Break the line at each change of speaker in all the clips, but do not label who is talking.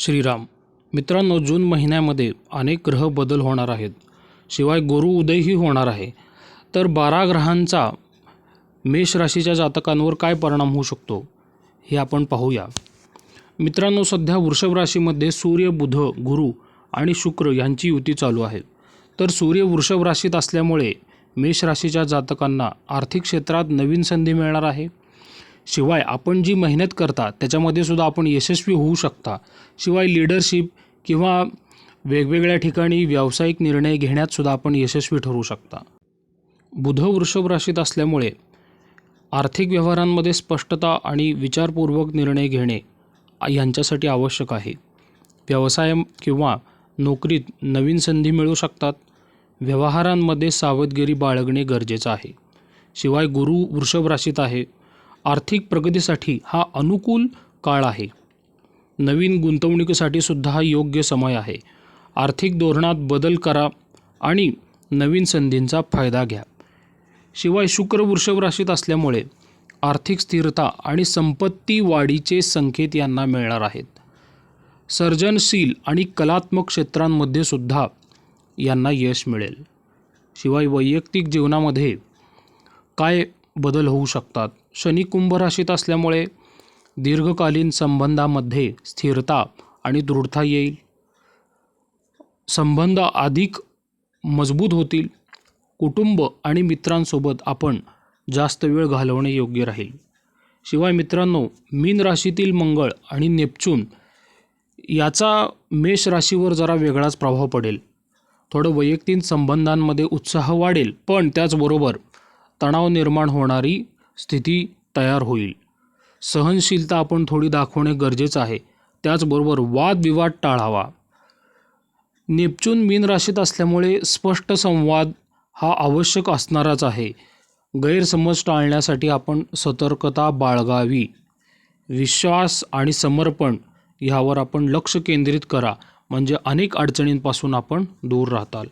श्रीराम मित्रांनो जून महिन्यामध्ये अनेक ग्रह बदल होणार आहेत. शिवाय गुरु उदयही होणार आहे. तर बारा ग्रहांचा मेष राशीच्या जातकांवर काय परिणाम होऊ शकतो हे आपण पाहूया. मित्रांनो सध्या वृषभ राशीमध्ये सूर्य बुध गुरु आणि शुक्र यांची युती चालू आहे. तर सूर्य वृषभ राशीत असल्यामुळे मेष राशीच्या जातकांना आर्थिक क्षेत्रात नवीन संधी मिळणार आहे. शिवाय आपण जी मेहनत करता त्याच्यामध्ये सुद्धा आपण यशस्वी होऊ शकता. शिवाय लिडरशिप किंवा वेगवेगळ्या ठिकाणी व्यावसायिक निर्णय घेण्यात सुद्धा आपण यशस्वी ठरू शकता. बुध वृषभ राशीत असल्यामुळे आर्थिक व्यवहारांमध्ये स्पष्टता आणि विचारपूर्वक निर्णय घेणे यांच्यासाठी आवश्यक आहे. व्यवसाय किंवा नोकरीत नवीन संधी मिळू शकतात. व्यवहारांमध्ये सावधगिरी बाळगणे गरजेचं आहे. शिवाय गुरु वृषभ राशीत आहे. आर्थिक प्रगतीसाठी हा अनुकूल काळ आहे. नवीन गुंतवणुकीसाठी सुद्धा हा योग्य समय आहे. आर्थिक धोरणात बदल करा आणि नवीन संधींचा फायदा घ्या. शिवाय शुक्र वृषभ राशीत असल्यामुळे आर्थिक स्थिरता आणि संपत्ती वाढीचे संकेत यांना मिळणार आहेत. सर्जनशील आणि कलात्मक क्षेत्रांमध्ये सुद्धा यांना यश मिळेल. शिवाय वैयक्तिक जीवनामध्ये काय बदल होऊ शकतात. शनी कुंभ राशीत असल्यामुळे दीर्घकालीन संबंधामध्ये स्थिरता आणि दृढता येईल. संबंध अधिक मजबूत होतील. कुटुंब आणि मित्रांसोबत आपण जास्त वेळ घालवणे योग्य राहील. शिवाय मित्रांनो मीन राशीतील मंगळ आणि नेपच्यून याचा मेष राशीवर जरा वेगळाच प्रभाव पडेल. थोडं वैयक्तिक संबंधांमध्ये उत्साह वाढेल पण त्याचबरोबर तणाव निर्माण होणारी स्थिती तयार होईल. सहनशीलता आपण थोडी दाखवणे गरजेचं आहे. त्याचबरोबर वादविवाद टाळावा. नेपच्यून मीन राशीत असल्यामुळे स्पष्ट संवाद हा आवश्यक असणाराच आहे. गैरसमज टाळण्यासाठी आपण सतर्कता बाळगावी. विश्वास आणि समर्पण ह्यावर आपण लक्ष केंद्रित करा. म्हणजे अनेक अडचणींपासून आपण दूर राहताल.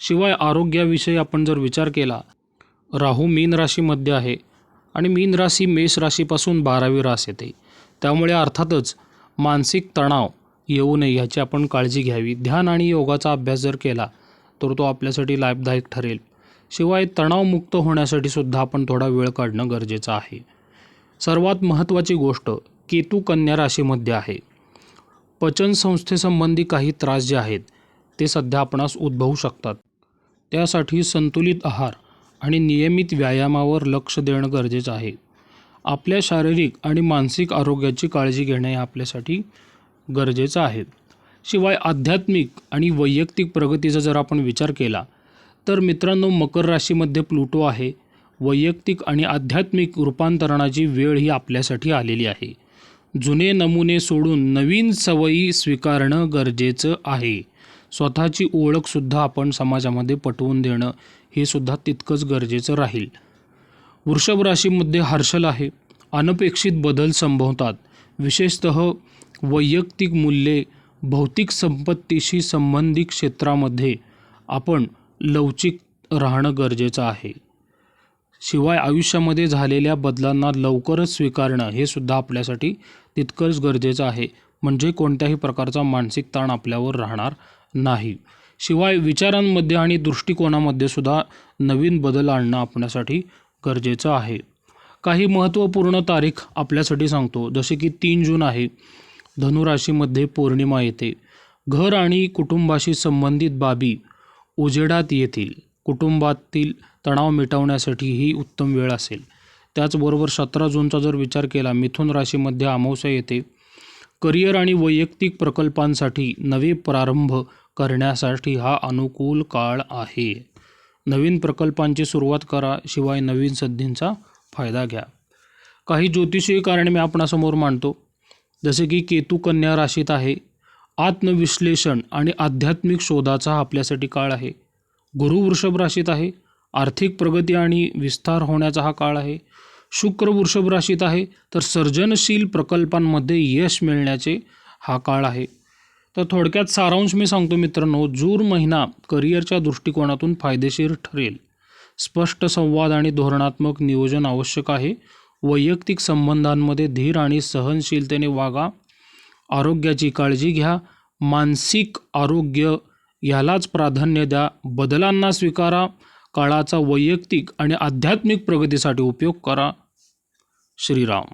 शिवाय आरोग्याविषयी आपण जर विचार केला राहू मीन राशीमध्ये आहे आणि मीन राशी मेष राशीपासून बारावी रास येते. त्यामुळे अर्थातच मानसिक तणाव येऊ नये याची आपण काळजी घ्यावी. ध्यान आणि योगाचा अभ्यास जर केला तर तो आपल्यासाठी लाभदायक ठरेल. शिवाय तणावमुक्त होण्यासाठी सुद्धा आपण थोडा वेळ काढणं गरजेचं आहे. सर्वात महत्त्वाची गोष्ट केतू कन्या राशीमध्ये आहे. पचन संस्थेसंबंधी काही त्रास जे आहेत ते सध्या आपणास उद्भवू शकतात. त्यासाठी संतुलित आहार आणि नियमित व्यायामावर लक्ष देणं गरजेचं आहे. आपल्या शारीरिक आणि मानसिक आरोग्याची काळजी घेणे हे आपल्यासाठी गरजेचं आहे. शिवाय आध्यात्मिक आणि वैयक्तिक प्रगतीचा जर आपण विचार केला तर मित्रांनो मकर राशीमध्ये प्लुटो आहे. वैयक्तिक आणि आध्यात्मिक रूपांतरणाची वेळ ही आपल्यासाठी आलेली आहे. जुने नमुने सोडून नवीन सवयी स्वीकारणं गरजेचं आहे. स्वतःची ओळखसुद्धा आपण समाजामध्ये पटवून देणं हे सुद्धा तितकंच गरजेचं राहील. वृषभ राशीमध्ये हर्षल आहे. अनपेक्षित बदल संभवतात. विशेषत वैयक्तिक मूल्ये भौतिक संपत्तीशी संबंधित क्षेत्रामध्ये आपण लवचिक राहणं गरजेचं आहे. शिवाय आयुष्यामध्ये झालेल्या बदलांना लवकरच स्वीकारणं हे सुद्धा आपल्यासाठी तितकंच गरजेचं आहे. म्हणजे कोणत्याही प्रकारचा मानसिक ताण आपल्यावर राहणार नाही. शिवाय विचारांमध्ये आणि दृष्टिकोनामध्ये सुद्धा नवीन बदल आणणं आपल्यासाठी गरजेचं आहे. काही महत्त्वपूर्ण तारीख आपल्यासाठी सांगतो. जसे की तीन जून आहे. धनुराशीमध्ये पौर्णिमा येते. घर आणि कुटुंबाशी संबंधित बाबी उजेडात येतील. कुटुंबातील तणाव मिटवण्यासाठी ही उत्तम वेळ असेल. त्याचबरोबर सतरा जूनचा जर विचार केला मिथुन राशीमध्ये अमावस्या येते. करिअर आणि वैयक्तिक प्रकल्पांसाठी नवे प्रारंभ करण्यासाठी हा अनुकूल काळ आहे. नवीन प्रकल्पांची सुरुवात करा शिवाय नवीन संधींचा फायदा घ्या. काही ज्योतिषीय कारणे मी आपणासमोर मांडतो. जसे की केतू कन्या राशीत आहे. आत्मविश्लेषण आणि आध्यात्मिक शोधाचा हा आपल्यासाठी काळ आहे. गुरु वृषभ राशीत आहे. आर्थिक प्रगती आणि विस्तार होण्याचा हा काळ आहे. शुक्र वृषभ राशीत आहे. तर सर्जनशील प्रकल्पांमध्ये यश मिळण्याचे हा काळ आहे. तर थोडक्यात सारांश मी सांगतो मित्रांनो जून महिना करिअरच्या दृष्टिकोनातून फायदेशीर ठरेल. स्पष्ट संवाद आणि धोरणात्मक नियोजन आवश्यक आहे. वैयक्तिक संबंधांमध्ये धीर आणि सहनशीलतेने वागा. आरोग्याची काळजी घ्या. मानसिक आरोग्य यालाच प्राधान्य द्या. बदलांना स्वीकारा. काळाचा वैयक्तिक आणि आध्यात्मिक प्रगतीसाठी उपयोग करा. श्रीराम.